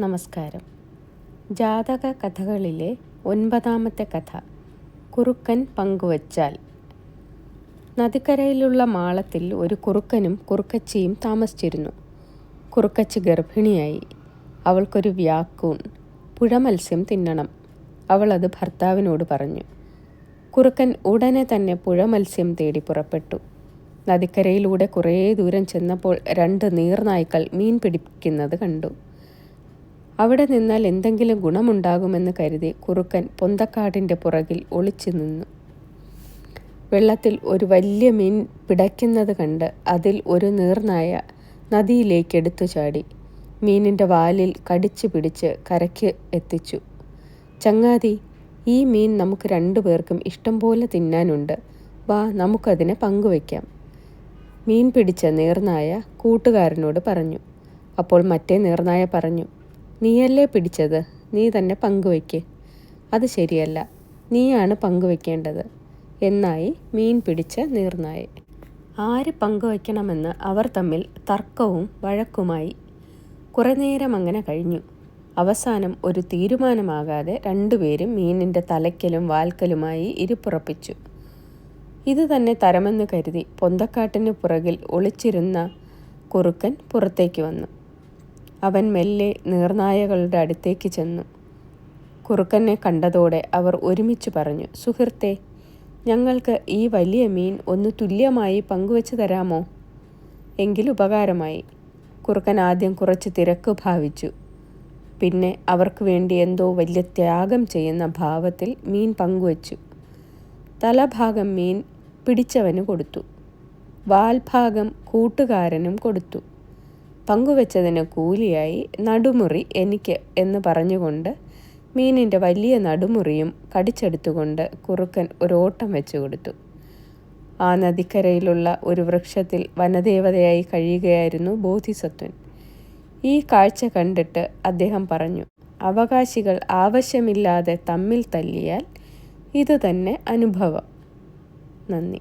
നമസ്കാരം. ജാതക കഥകളിലെ ഒൻപതാമത്തെ കഥ. കുറുക്കൻ പങ്കുവച്ചാൽ. നദിക്കരയിലുള്ള മാളത്തിൽ ഒരു കുറുക്കനും കുറുക്കച്ചിയും താമസിച്ചിരുന്നു. കുറുക്കച്ചി ഗർഭിണിയായി. അവൾക്കൊരു വ്യാക്കൂൺ പുഴമത്സ്യം തിന്നണം. അവളത് ഭർത്താവിനോട് പറഞ്ഞു. കുറുക്കൻ ഉടനെ തന്നെ പുഴമത്സ്യം തേടി പുറപ്പെട്ടു. നദിക്കരയിലൂടെ കുറേ ദൂരം ചെന്നപ്പോൾ രണ്ട് നീർനായ്ക്കൾ മീൻ പിടിക്കുന്നത് കണ്ടു. അവിടെ നിന്നാൽ എന്തെങ്കിലും ഗുണമുണ്ടാകുമെന്ന് കരുതി കുറുക്കൻ പൊന്തക്കാടിന്റെ പുറകിൽ ഒളിച്ചു നിന്നു. വെള്ളത്തിൽ ഒരു വലിയ മീൻ പിടയ്ക്കുന്നത് കണ്ട് അതിൽ ഒരു നീർനായ നദിയിലേക്ക് എടുത്തു ചാടി. മീനിന്റെ വാലിൽ കടിച്ചു പിടിച്ച് കരയ്ക്ക് എത്തിച്ചു. ചങ്ങാതി ഈ മീൻ നമുക്ക് രണ്ടുപേർക്കും ഇഷ്ടം പോലെ തിന്നാനുണ്ട്. വാ നമുക്കതിനെ പങ്കുവയ്ക്കാം മീൻ പിടിച്ച നീർനായ കൂട്ടുകാരനോട് പറഞ്ഞു. അപ്പോൾ മറ്റേ നീർനായ പറഞ്ഞു നീയല്ലേ പിടിച്ചത്? നീ തന്നെ പങ്കുവയ്ക്ക്. അത് ശരിയല്ല. നീയാണ് പങ്കുവയ്ക്കേണ്ടത്. എന്നായി മീൻ പിടിച്ച നീർന്നായി. ആര് പങ്കുവയ്ക്കണമെന്ന് അവർ തമ്മിൽ തർക്കവും വഴക്കുമായി കുറേ നേരം അങ്ങനെ കഴിഞ്ഞു. അവസാനം ഒരു തീരുമാനമാകാതെ രണ്ടുപേരും മീനിന്റെ തലയ്ക്കലും വാൽക്കലുമായി ഇരിപ്പുറപ്പിച്ചു. ഇത് തന്നെ തരമെന്ന് കരുതി പൊന്തക്കാട്ടിന് പുറകിൽ ഒളിച്ചിരുന്ന കുറുക്കൻ പുറത്തേക്ക് വന്നു. അവൻ മെല്ലെ നീർനായകളുടെ അടുത്തേക്ക് ചെന്നു. കുറുക്കനെ കണ്ടതോടെ അവർ ഒരുമിച്ച് പറഞ്ഞു സുഹൃത്തെ ഞങ്ങൾക്ക് ഈ വലിയ മീൻ ഒന്ന് തുല്യമായി പങ്കുവച്ച് തരാമോ? എങ്കിൽ ഉപകാരമായി. കുറുക്കൻ ആദ്യം കുറച്ച് തിരക്ക് ഭാവിച്ചു. പിന്നെ അവർക്ക് വേണ്ടി എന്തോ വലിയ ത്യാഗം ചെയ്യുന്ന ഭാവത്തിൽ മീൻ പങ്കുവച്ചു. തലഭാഗം മീൻ പിടിച്ചവന് കൊടുത്തു. വാൽഭാഗം കൂട്ടുകാരനും കൊടുത്തു. പങ്കുവച്ചതിന് കൂലിയായി നടുമുറി എനിക്ക് എന്ന് പറഞ്ഞുകൊണ്ട് മീനിന്റെ വലിയ നടുമുറിയും കടിച്ചെടുത്തുകൊണ്ട് കുറുക്കൻ ഒരോട്ടം വെച്ചു കൊടുത്തു. ആ നദിക്കരയിലുള്ള ഒരു വൃക്ഷത്തിൽ വനദേവതയായി കഴിയുകയായിരുന്നു ബോധിസത്വൻ. ഈ കാഴ്ച കണ്ടിട്ട് അദ്ദേഹം പറഞ്ഞു അവകാശികൾ ആവശ്യമില്ലാതെ തമ്മിൽ തല്ലിയാൽ ഇത് തന്നെ അനുഭവം. നന്ദി.